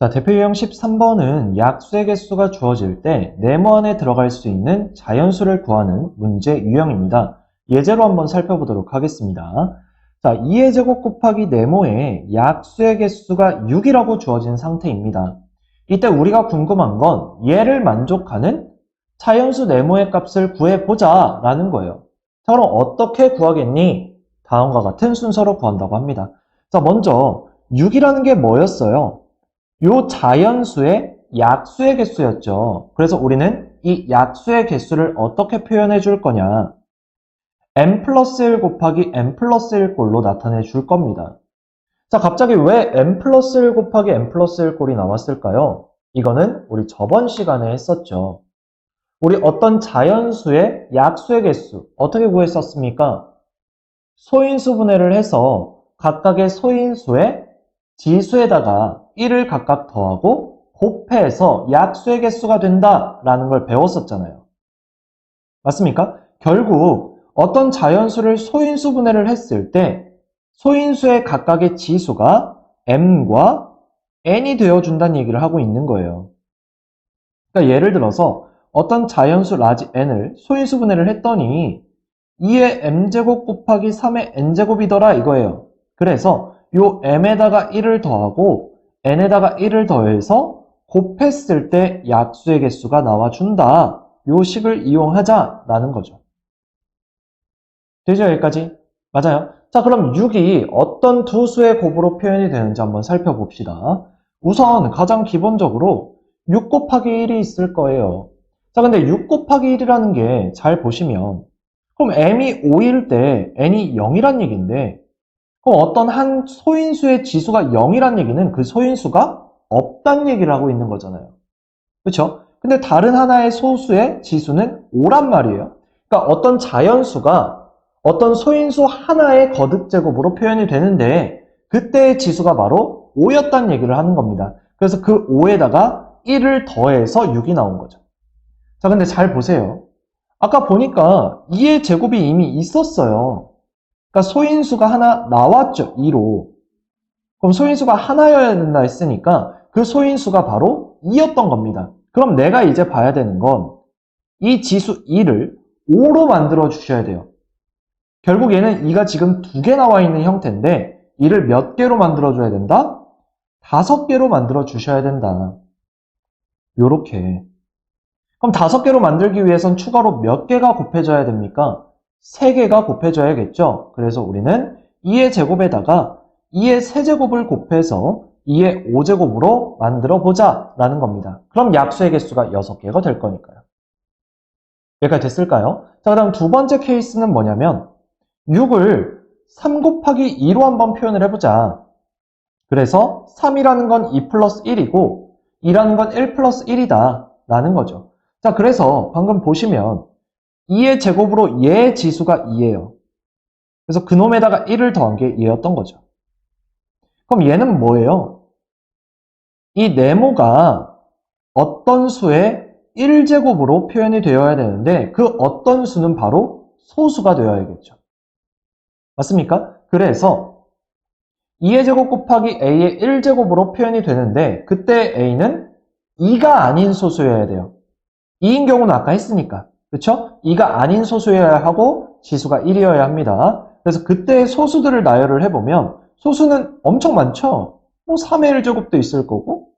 자, 대표 유형 13번은 약수의 개수가 주어질 때 네모 안에 들어갈 수 있는 자연수를 구하는 문제 유형입니다. 예제로 한번 살펴보도록 하겠습니다. 자, 2의 제곱 곱하기 네모에 약수의 개수가 6이라고 주어진 상태입니다. 이때 우리가 궁금한 건 얘를 만족하는 자연수 네모의 값을 구해보자 라는 거예요. 자, 그럼 어떻게 구하겠니? 다음과 같은 순서로 구한다고 합니다. 자, 먼저 6이라는 게 뭐였어요? 요 자연수의 약수의 개수였죠. 그래서 우리는 이 약수의 개수를 어떻게 표현해 줄 거냐? n 플러스 1 곱하기 n 플러스 1 꼴로 나타내 줄 겁니다. 자, 갑자기 왜 n 플러스 1 곱하기 n 플러스 1 꼴이 나왔을까요? 이거는 우리 저번 시간에 했었죠. 우리 어떤 자연수의 약수의 개수 어떻게 구했었습니까? 소인수 분해를 해서 각각의 소인수의 지수에다가 1을 각각 더하고 곱해서 약수의 개수가 된다라는 걸 배웠었잖아요. 맞습니까? 결국 어떤 자연수를 소인수 분해를 했을 때 소인수의 각각의 지수가 m과 n이 되어준다는 얘기를 하고 있는 거예요. 그러니까 예를 들어서 어떤 자연수 라지 n을 소인수 분해를 했더니 2의 m제곱 곱하기 3의 n제곱이더라 이거예요. 그래서 요 m에다가 1을 더하고 n에다가 1을 더해서 곱했을 때 약수의 개수가 나와준다. 요 식을 이용하자라는 거죠. 되죠? 여기까지? 맞아요. 자, 그럼 6이 어떤 두 수의 곱으로 표현이 되는지 한번 살펴봅시다. 우선 가장 기본적으로 6 곱하기 1이 있을 거예요. 자, 근데 6 곱하기 1이라는 게 잘 보시면 그럼 m이 5일 때 n이 0이란 얘기인데 그럼 어떤 한 소인수의 지수가 0이란 얘기는 그 소인수가 없다는 얘기를 하고 있는 거잖아요. 그렇죠? 근데 다른 하나의 소수의 지수는 5란 말이에요. 그러니까 어떤 자연수가 어떤 소인수 하나의 거듭제곱으로 표현이 되는데 그때의 지수가 바로 5였다는 얘기를 하는 겁니다. 그래서 그 5에다가 1을 더해서 6이 나온 거죠. 자, 근데 잘 보세요. 아까 보니까 2의 제곱이 이미 있었어요. 그러니까 소인수가 하나 나왔죠. 2로. 그럼 소인수가 하나여야 된다 했으니까 그 소인수가 바로 2였던 겁니다. 그럼 내가 이제 봐야 되는 건 이 지수 2를 5로 만들어 주셔야 돼요. 결국 얘는 2가 지금 두 개 나와 있는 형태인데 2를 몇 개로 만들어 줘야 된다? 다섯 개로 만들어 주셔야 된다. 요렇게. 그럼 다섯 개로 만들기 위해선 추가로 몇 개가 곱해져야 됩니까? 3개가 곱해져야겠죠. 그래서 우리는 2의 제곱에다가 2의 세제곱을 곱해서 2의 5제곱으로 만들어 보자 라는 겁니다. 그럼 약수의 개수가 6개가 될 거니까요. 여기까지 됐을까요? 자, 그 다음 두 번째 케이스는 뭐냐면 6을 3 곱하기 2로 한번 표현을 해보자. 그래서 3이라는 건 2 플러스 1이고 2라는 건 1 플러스 1이다 라는 거죠. 자, 그래서 방금 보시면 2의 제곱으로 얘의 지수가 2예요. 그래서 그놈에다가 1을 더한 게 얘였던 거죠. 그럼 얘는 뭐예요? 이 네모가 어떤 수의 1제곱으로 표현이 되어야 되는데 그 어떤 수는 바로 소수가 되어야겠죠. 맞습니까? 그래서 2의 제곱 곱하기 a의 1제곱으로 표현이 되는데 그때 a는 2가 아닌 소수여야 돼요. 2인 경우는 아까 했으니까. 그렇죠? 2가 아닌 소수여야 하고 지수가 1이어야 합니다. 그래서 그때 소수들을 나열을 해보면 소수는 엄청 많죠? 뭐 3의 1제곱도 있을 거고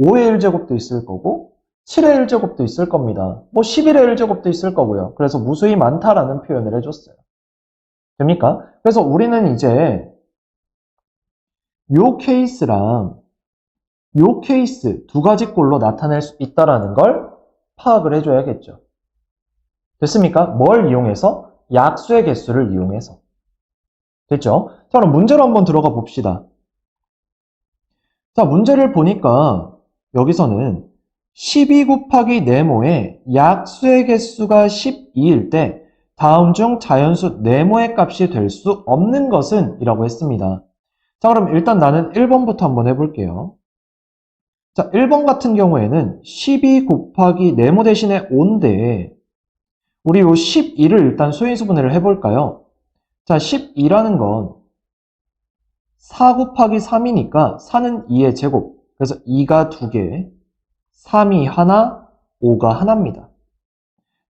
5의 1제곱도 있을 거고 7의 1제곱도 있을 겁니다. 뭐 11의 1제곱도 있을 거고요. 그래서 무수히 많다라는 표현을 해줬어요. 됩니까? 그래서 우리는 이제 요 케이스랑 요 케이스 두 가지 꼴로 나타낼 수 있다라는 걸 파악을 해줘야겠죠. 됐습니까? 뭘 이용해서? 약수의 개수를 이용해서. 됐죠? 자, 그럼 문제로 한번 들어가 봅시다. 자, 문제를 보니까 여기서는 12 곱하기 네모의 약수의 개수가 12일 때 다음 중 자연수 네모의 값이 될 수 없는 것은 이라고 했습니다. 자, 그럼 일단 나는 1번부터 한번 해볼게요. 자, 1번 같은 경우에는 12 곱하기 네모 대신에 5인데 우리 요 12를 일단 소인수 분해를 해볼까요? 자, 12라는 건 4 곱하기 3이니까 4는 2의 제곱 그래서 2가 2개, 3이 하나, 5가 하나입니다.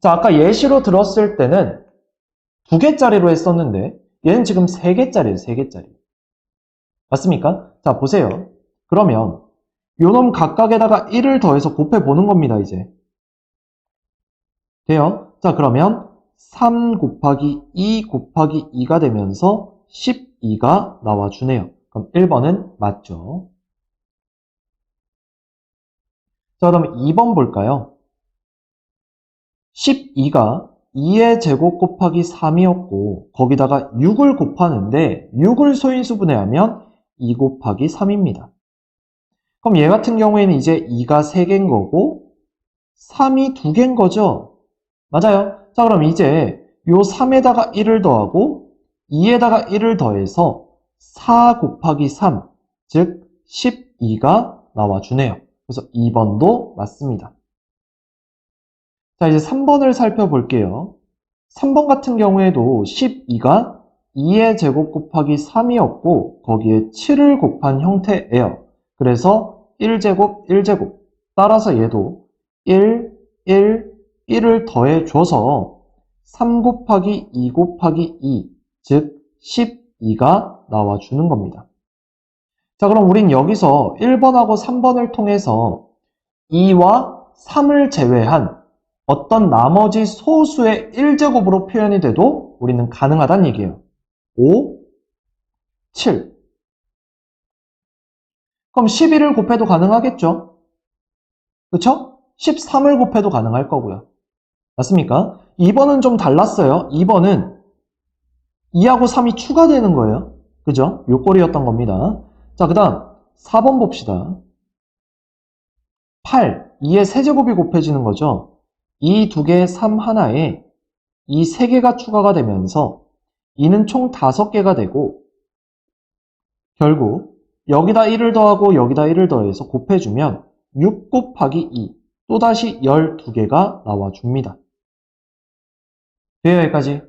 자, 아까 예시로 들었을 때는 2개짜리로 했었는데 얘는 지금 3개짜리예요, 3개짜리. 맞습니까? 자, 보세요. 그러면 요놈 각각에다가 1을 더해서 곱해 보는 겁니다, 이제. 돼요? 자, 그러면 3 곱하기 2 곱하기 2가 되면서 12가 나와주네요. 그럼 1번은 맞죠? 자, 그럼 2번 볼까요? 12가 2의 제곱 곱하기 3이었고, 거기다가 6을 곱하는데, 6을 소인수 분해하면 2 곱하기 3입니다. 그럼 얘 같은 경우에는 이제 2가 3개인 거고, 3이 2개인 거죠? 맞아요. 자, 그럼 이제 요 3에다가 1을 더하고, 2에다가 1을 더해서 4 곱하기 3, 즉 12가 나와주네요. 그래서 2번도 맞습니다. 자, 이제 3번을 살펴볼게요. 3번 같은 경우에도 12가 2의 제곱 곱하기 3이었고, 거기에 7을 곱한 형태예요. 그래서 1제곱, 1제곱. 따라서 얘도 1, 1, 1을 더해줘서 3 곱하기 2 곱하기 2, 즉 12가 나와주는 겁니다. 자, 그럼 우린 여기서 1번하고 3번을 통해서 2와 3을 제외한 어떤 나머지 소수의 1제곱으로 표현이 돼도 우리는 가능하다는 얘기예요. 5, 7. 그럼 11을 곱해도 가능하겠죠? 그쵸? 13을 곱해도 가능할 거고요. 맞습니까? 2번은 좀 달랐어요. 2번은 2하고 3이 추가되는 거예요. 그죠? 요 꼴이었던 겁니다. 자, 그 다음 4번 봅시다. 8, 2의 세제곱이 곱해지는 거죠. 2 2개, 3 하나에 이 3개가 추가가 되면서 2는 총 5개가 되고 결국 여기다 1을 더하고 여기다 1을 더해서 곱해주면 6 곱하기 2 또다시 12개가 나와줍니다. 돼요 여기까지?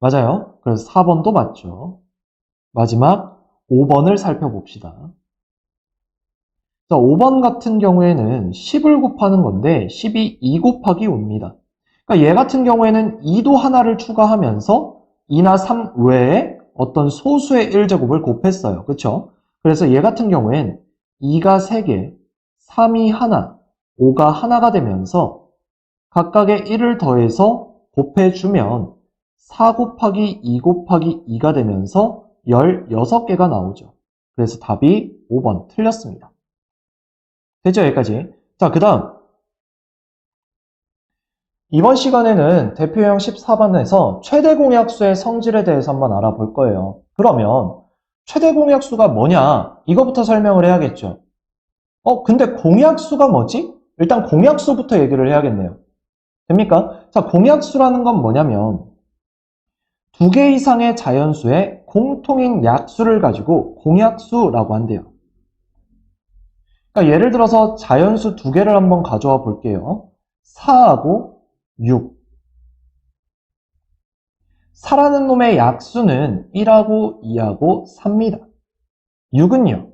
맞아요. 그래서 4번도 맞죠. 마지막 5번을 살펴봅시다. 자, 5번 같은 경우에는 10을 곱하는 건데 10이 2 곱하기 5입니다. 그러니까 얘 같은 경우에는 2도 하나를 추가하면서 2나 3 외에 어떤 소수의 1제곱을 곱했어요. 그쵸? 그래서 얘 같은 경우엔 2가 3개, 3이 하나, 5가 하나가 되면서 각각의 1을 더해서 곱해주면 4 곱하기 2 곱하기 2가 되면서 16개가 나오죠. 그래서 답이 5번 틀렸습니다. 됐죠? 여기까지. 자, 그 다음. 이번 시간에는 대표형 14번에서 최대 공약수의 성질에 대해서 한번 알아볼 거예요. 그러면 최대 공약수가 뭐냐? 이거부터 설명을 해야겠죠. 어, 근데 공약수가 뭐지? 일단 공약수부터 얘기를 해야겠네요. 됩니까? 자, 공약수라는 건 뭐냐면 두 개 이상의 자연수의 공통인 약수를 가지고 공약수라고 한대요. 그러니까 예를 들어서 자연수 두 개를 한번 가져와 볼게요. 4하고 6. 4라는 놈의 약수는 1하고 2하고 3입니다. 6은요.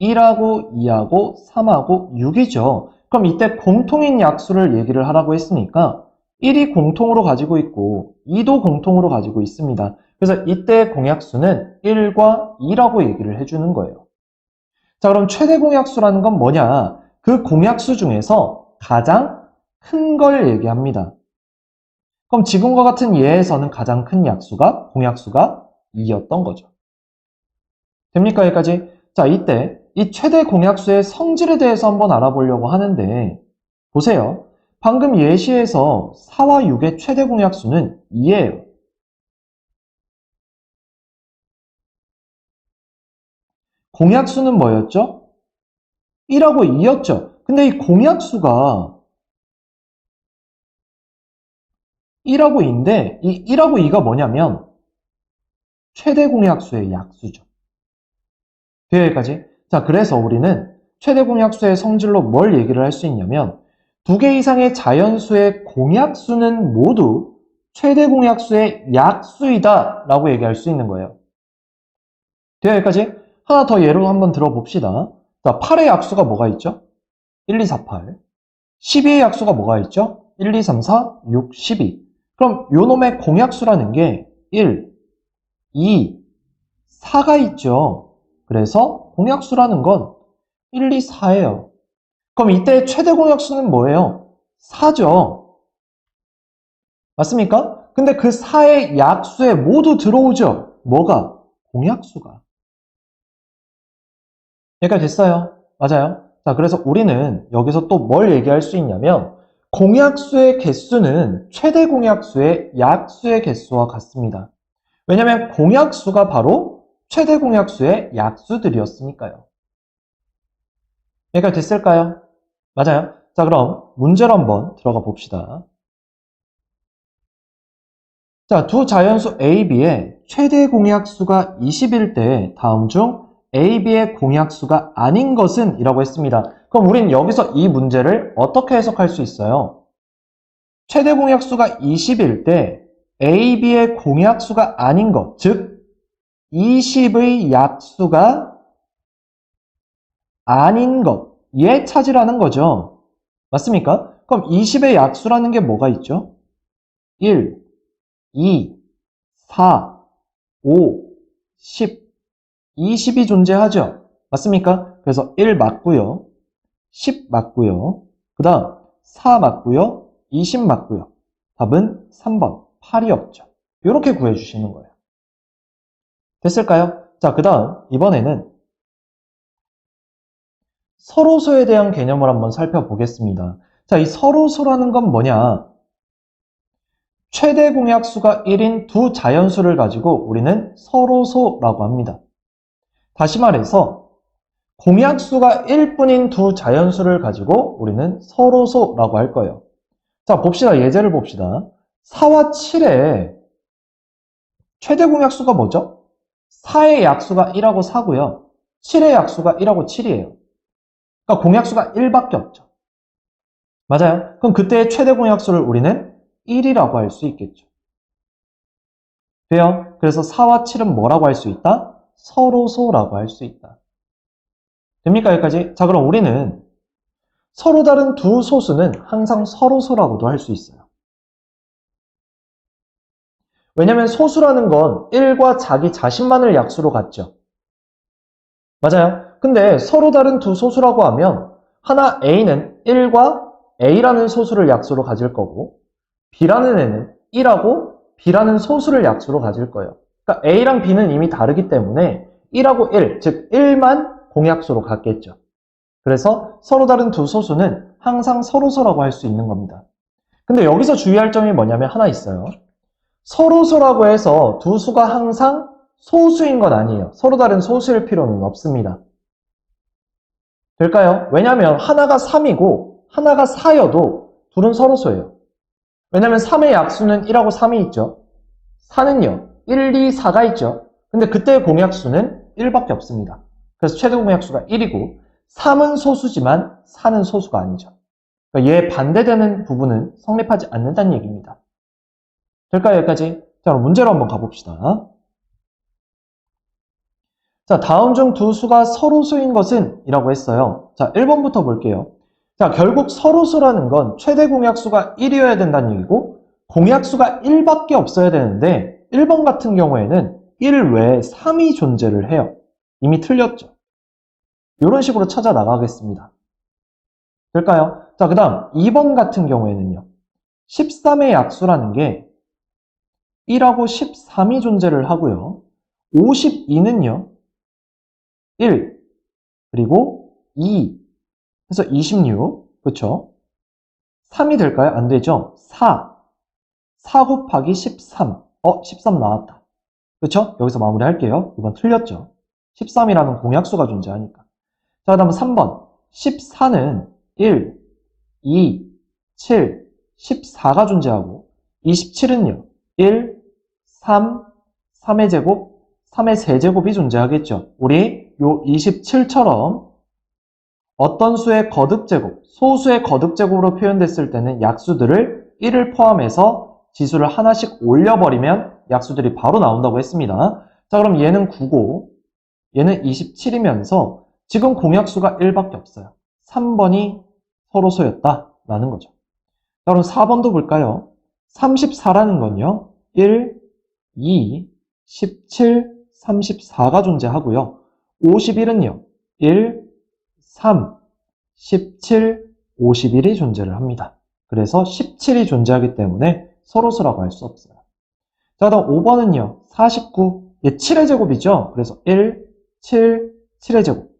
1하고 2하고 3하고 6이죠. 그럼 이때 공통인 약수를 얘기를 하라고 했으니까 1이 공통으로 가지고 있고 2도 공통으로 가지고 있습니다. 그래서 이때 공약수는 1과 2라고 얘기를 해주는 거예요. 자, 그럼 최대 공약수라는 건 뭐냐? 그 공약수 중에서 가장 큰 걸 얘기합니다. 그럼 지금과 같은 예에서는 가장 큰 약수가 공약수가 2였던 거죠. 됩니까? 여기까지? 자, 이때 이 최대 공약수의 성질에 대해서 한번 알아보려고 하는데 보세요. 방금 예시에서 4와 6의 최대 공약수는 2예요. 공약수는 뭐였죠? 1하고 2였죠. 근데 이 공약수가 1하고 2인데 이 1하고 2가 뭐냐면 최대 공약수의 약수죠. 여기까지? 자 그래서 우리는 최대 공약수의 성질로 뭘 얘기를 할 수 있냐면 두 개 이상의 자연수의 공약수는 모두 최대 공약수의 약수이다 라고 얘기할 수 있는 거예요. 돼요 여기까지? 하나 더 예로 한번 들어봅시다. 자, 8의 약수가 뭐가 있죠? 1, 2, 4, 8. 12의 약수가 뭐가 있죠? 1, 2, 3, 4, 6, 12. 그럼 요 놈의 공약수라는 게 1, 2, 4가 있죠. 그래서 공약수라는 건 1, 2, 4예요. 그럼 이때 최대 공약수는 뭐예요? 4죠. 맞습니까? 근데 그 4의 약수에 모두 들어오죠. 뭐가? 공약수가. 여기까지 됐어요. 맞아요. 자, 그래서 우리는 여기서 또 뭘 얘기할 수 있냐면 공약수의 개수는 최대 공약수의 약수의 개수와 같습니다. 왜냐하면 공약수가 바로 최대 공약수의 약수들이었으니까요. 여기까지 됐을까요? 맞아요. 자, 그럼 문제로 한번 들어가 봅시다. 자, 두 자연수 A, B의 최대 공약수가 20일 때 다음 중 A, B의 공약수가 아닌 것은 이라고 했습니다. 그럼 우린 여기서 이 문제를 어떻게 해석할 수 있어요? 최대 공약수가 20일 때 A, B의 공약수가 아닌 것, 즉 20의 약수가 아닌 것, 얘 찾으라는 거죠. 맞습니까? 그럼 20의 약수라는 게 뭐가 있죠? 1, 2, 4, 5, 10, 20이 존재하죠. 맞습니까? 그래서 1 맞고요. 10 맞고요. 그 다음 4 맞고요. 20 맞고요. 답은 3번 8이 없죠. 이렇게 구해주시는 거예요. 됐을까요? 자, 그 다음 이번에는 서로소에 대한 개념을 한번 살펴보겠습니다. 자, 이 서로소라는 건 뭐냐? 최대 공약수가 1인 두 자연수를 가지고 우리는 서로소라고 합니다. 다시 말해서 공약수가 1뿐인 두 자연수를 가지고 우리는 서로소라고 할 거예요. 자, 봅시다. 예제를 봅시다. 4와 7의 최대 공약수가 뭐죠? 4의 약수가 1하고 4고요. 7의 약수가 1하고 7이에요. 그러니까 공약수가 1밖에 없죠. 맞아요? 그럼 그때의 최대 공약수를 우리는 1이라고 할 수 있겠죠. 돼요? 그래서 4와 7은 뭐라고 할 수 있다? 서로소라고 할 수 있다. 됩니까? 여기까지? 자, 그럼 우리는 서로 다른 두 소수는 항상 서로소라고도 할 수 있어요. 왜냐면 소수라는 건 1과 자기 자신만을 약수로 갖죠. 맞아요? 근데 서로 다른 두 소수라고 하면 하나 A는 1과 A라는 소수를 약수로 가질 거고 B라는 애는 1하고 B라는 소수를 약수로 가질 거예요. 그러니까 A랑 B는 이미 다르기 때문에 1하고 1, 즉 1만 공약수로 갖겠죠. 그래서 서로 다른 두 소수는 항상 서로서라고 할 수 있는 겁니다. 근데 여기서 주의할 점이 뭐냐면 하나 있어요. 서로서라고 해서 두 수가 항상 소수인 건 아니에요. 서로 다른 소수일 필요는 없습니다. 될까요? 왜냐하면 하나가 3이고 하나가 4여도 둘은 서로소예요. 왜냐하면 3의 약수는 1하고 3이 있죠. 4는요. 1, 2, 4가 있죠. 근데 그때의 공약수는 1밖에 없습니다. 그래서 최대 공약수가 1이고 3은 소수지만 4는 소수가 아니죠. 그러니까 얘 반대되는 부분은 성립하지 않는다는 얘기입니다. 될까요? 여기까지? 자, 그럼 문제로 한번 가봅시다. 자, 다음 중 두 수가 서로 수인 것은? 이라고 했어요. 자, 1번부터 볼게요. 자, 결국 서로 수라는 건 최대 공약수가 1이어야 된다는 얘기고 공약수가 1밖에 없어야 되는데 1번 같은 경우에는 1 외에 3이 존재를 해요. 이미 틀렸죠. 이런 식으로 찾아 나가겠습니다. 될까요? 자, 그 다음 2번 같은 경우에는요. 13의 약수라는 게 1하고 13이 존재를 하고요. 52는요. 1 그리고 2 해서 26 그렇죠? 3이 될까요? 안 되죠? 4 4 곱하기 13 어? 13 나왔다 그렇죠? 여기서 마무리할게요 이번 틀렸죠? 13이라는 공약수가 존재하니까 자, 그 다음 3번 14는 1 2 7 14가 존재하고 27은요 1 3 3의 제곱 3의 세제곱이 존재하겠죠. 우리 요 27처럼 어떤 수의 거듭제곱, 소수의 거듭제곱으로 표현됐을 때는 약수들을 1을 포함해서 지수를 하나씩 올려버리면 약수들이 바로 나온다고 했습니다. 자, 그럼 얘는 9고 얘는 27이면서 지금 공약수가 1밖에 없어요. 3번이 서로소였다라는 거죠. 자, 그럼 4번도 볼까요? 34라는 건요. 1, 2, 17, 34가 존재하고요. 51은요. 1, 3, 17, 51이 존재를 합니다. 그래서 17이 존재하기 때문에 서로수라고 할 수 없어요. 자, 다음 5번은요. 49. 얘 7의 제곱이죠? 그래서 1, 7, 7의 제곱.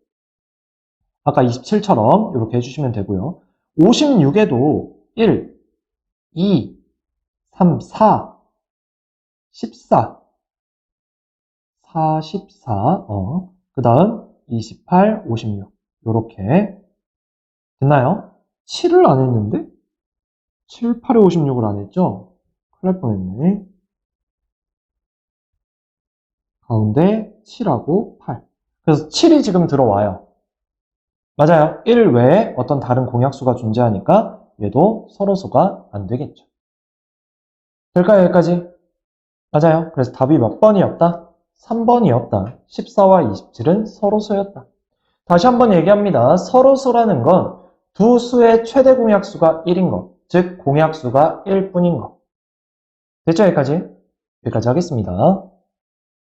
아까 27처럼 이렇게 해주시면 되고요. 56에도 1, 2, 3, 4, 14, 44, 어, 그 다음 28, 56. 요렇게. 됐나요? 7을 안 했는데? 7, 8에 56을 안 했죠? 큰일 날 뻔했네. 가운데 7하고 8. 그래서 7이 지금 들어와요. 맞아요. 1 외에 어떤 다른 공약수가 존재하니까 얘도 서로수가 안 되겠죠. 될까요? 여기까지? 맞아요. 그래서 답이 몇 번이었다? 3번이었다. 14와 27은 서로수였다. 다시 한번 얘기합니다. 서로수라는 건 두 수의 최대 공약수가 1인 것, 즉 공약수가 1뿐인 것. 됐죠? 여기까지? 여기까지 하겠습니다.